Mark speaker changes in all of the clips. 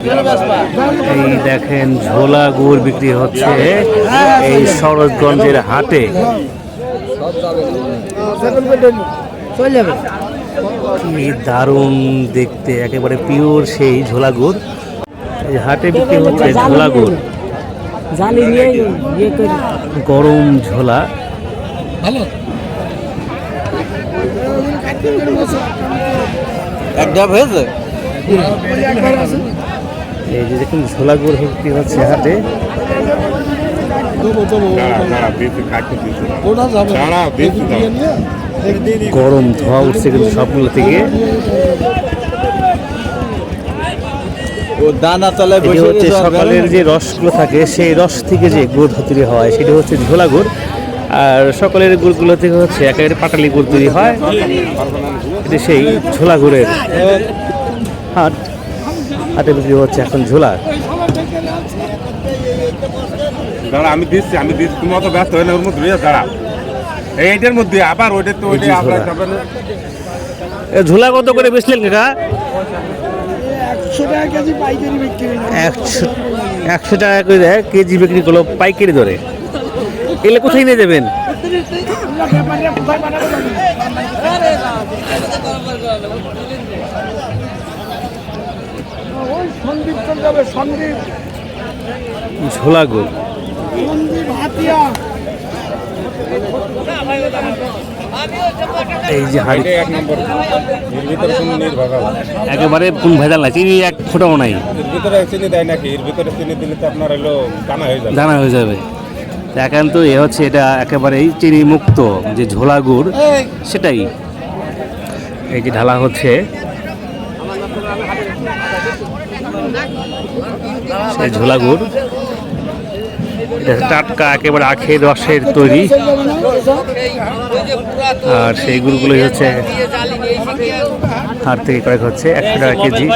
Speaker 1: এই দেখেন ঝোলা গুড় বিক্রি হচ্ছে এই সরোজগঞ্জের হাটে। কি দারুণ দেখতে, একেবারে পিওর সেই ঝোলা গুড়। এই হাটে বিক্রি হচ্ছে ঝোলা গুড়। গরম ঝোলা।
Speaker 2: এক ডাব হয়েছে?
Speaker 1: এই যে দেখুন ঝোলা গুড় বিক্রি হচ্ছে হাটে। গরম ধোয়া উঠছে কিন্তু সবগুলো থেকে। এটি হচ্ছে সকালের যে রসগুলো থাকে সেই রস থেকে যে গুড় তৈরি হয় সেটা হচ্ছে ঝোলা গুড় আর সকালের গুড়গুলো থেকে হচ্ছে একেবারে পাটালি গুড় তৈরি হয়। এটি সেই ঝোলা গুড়ের হাট। হাটে বিক্রি হচ্ছে এখন ঝোলা।
Speaker 3: দাঁড়া আমি দিচ্ছি আমি দিচ্ছি। তুমি অত ব্যস্ত হয়ে না ওর মধ্যে দাঁড়া। এইটার মধ্যে আবার ওইটার তো ওইটা আপনার
Speaker 1: ঝোলা। এ ঝোলা কত করে বেচলেন কাকা?
Speaker 4: একশো টাকা কেজি পাইকারি বিক্রি
Speaker 1: একশো একশো টাকা করে দেয় কেজি বিক্রি করল পাইকারি ধরে এগুলো কোথায় নিয়ে যাবেন?
Speaker 4: ওই সন্দীপ চলে যাবে সন্দীপ।
Speaker 1: ঝোলা
Speaker 4: সন্দীপ হাতিয়া।
Speaker 1: এই যে হাড়ি একেবারে কোন ভেজাল নাই চিনি এক ফোটাও নাই।
Speaker 3: ভিতরে চিনি দেয় নাকি? এর ভিতরে চিনি দিলে তো আপনার হলো কানা হয়ে যাবে।
Speaker 1: দানা হয়ে যাবে। তো একান্ত এ হচ্ছে এটা একেবারেই চিনি মুক্ত যে ঝোলা গুড় সেটাই। এই যে ঢালা হচ্ছে সেই ঝোলা গুড় টাটকা, একেবারে আখের রসের তৈরি। আর সেই গুড়গুলোই হচ্ছে হাট থেকে কয়েক হচ্ছে একশো টাকা কেজি।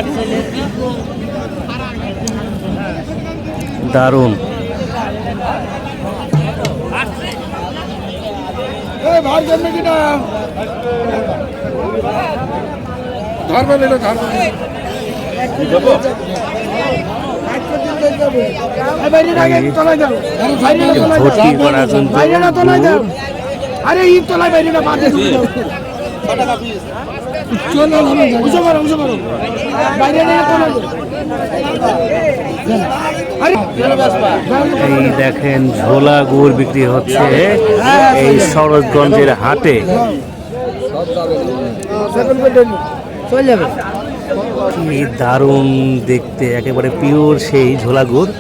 Speaker 1: দারুণ।
Speaker 4: জন্য কিনা আরে ই বাইরে না। তোলা
Speaker 1: এই দেখেন ঝোলা গুড় বিক্রি হচ্ছে এই সরোজগঞ্জের হাটে।
Speaker 4: চলে যাবে।
Speaker 1: কি দারুণ দেখতে একেবারে পিওর সেই ঝোলা গুড়।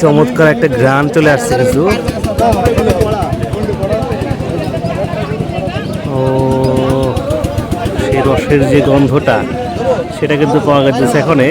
Speaker 1: চমৎকার একটা গ্রান চলে আসছে কিন্তু। ও সেই রসের যে গন্ধটা। সেটা কিন্তু পাওয়া যাচ্ছে এখানে